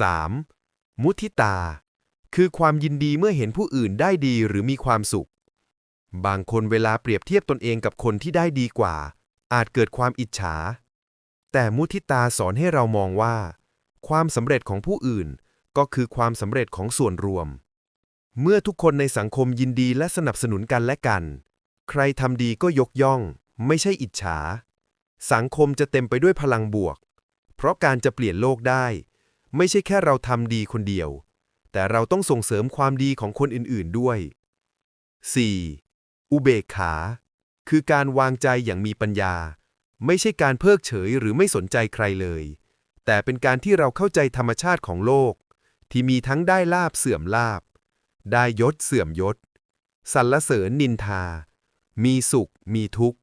3. มุทิตา คือความยินดีเมื่อเห็นผู้อื่นได้ดีหรือมีความสุข บางคนเวลาเปรียบเทียบตนเองกับคนที่ได้ดีกว่า อาจเกิดความอิจฉา แต่มุทิตาสอนให้เรามองว่า ความสำเร็จของผู้อื่นก็คือความสำเร็จของส่วนรวม เมื่อทุกคนในสังคมยินดีและสนับสนุนกันและกัน ใครทำดีก็ยกย่อง ไม่ใช่อิจฉา สังคมจะเต็มไปด้วยพลังบวก เพราะการจะเปลี่ยนโลกได้ ไม่ใช่แค่เราทำดีคนเดียว แต่เราต้องส่งเสริมความดีของคนอื่นๆด้วย 4. อุเบกขา คือการวางใจอย่างมีปัญญา ไม่ใช่การเพิกเฉยหรือไม่สนใจใครเลย แต่เป็นการที่เราเข้าใจธรรมชาติของโลก ที่มีทั้งได้ลาบเสื่อมลาบ ได้ยศเสื่อมยศสรรเสริญนินทา มีสุข มีทุกข์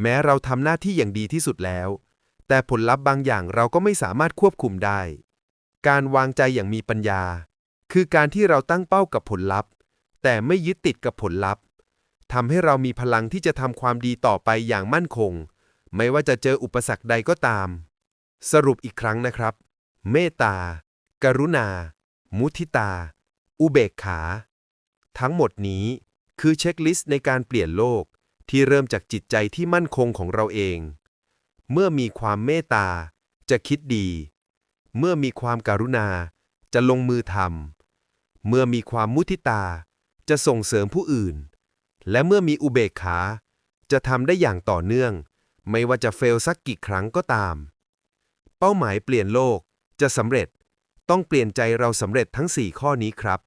แม้เราทำหน้าที่อย่างดีที่สุดแล้ว แต่ผลลัพธ์บางอย่างเราก็ไม่สามารถควบคุมได้ การวางใจอย่างมีปัญญา คือการที่เราตั้งเป้ากับผลลัพธ์ แต่ไม่ยึดติดกับผลลัพธ์ทำให้เรามีพลังที่จะทำความดีต่อไปอย่างมั่นคง ไม่ว่าจะเจออุปสรรคใดก็ตาม สรุปอีกครั้งนะครับ เมตตา กรุณา มุทิตา อุเบกขา ทั้งหมดนี้คือเช็คลิสต์ในการเปลี่ยนโลกที่เริ่มจากจิตใจที่มั่นคงของเราเอง เมื่อมีความเมตตา จะคิดดี เมื่อมีความการุณา จะลงมือทำ เมื่อมีความมุทิตา จะส่งเสริมผู้อื่น และเมื่อมีอุเบกขา จะทำได้อย่างต่อเนื่อง ไม่ว่าจะเฟลสักกี่ครั้งก็ตาม เป้าหมายเปลี่ยนโลกจะสำเร็จ ต้องเปลี่ยนใจเราสำเร็จทั้ง 4 ข้อนี้ครับ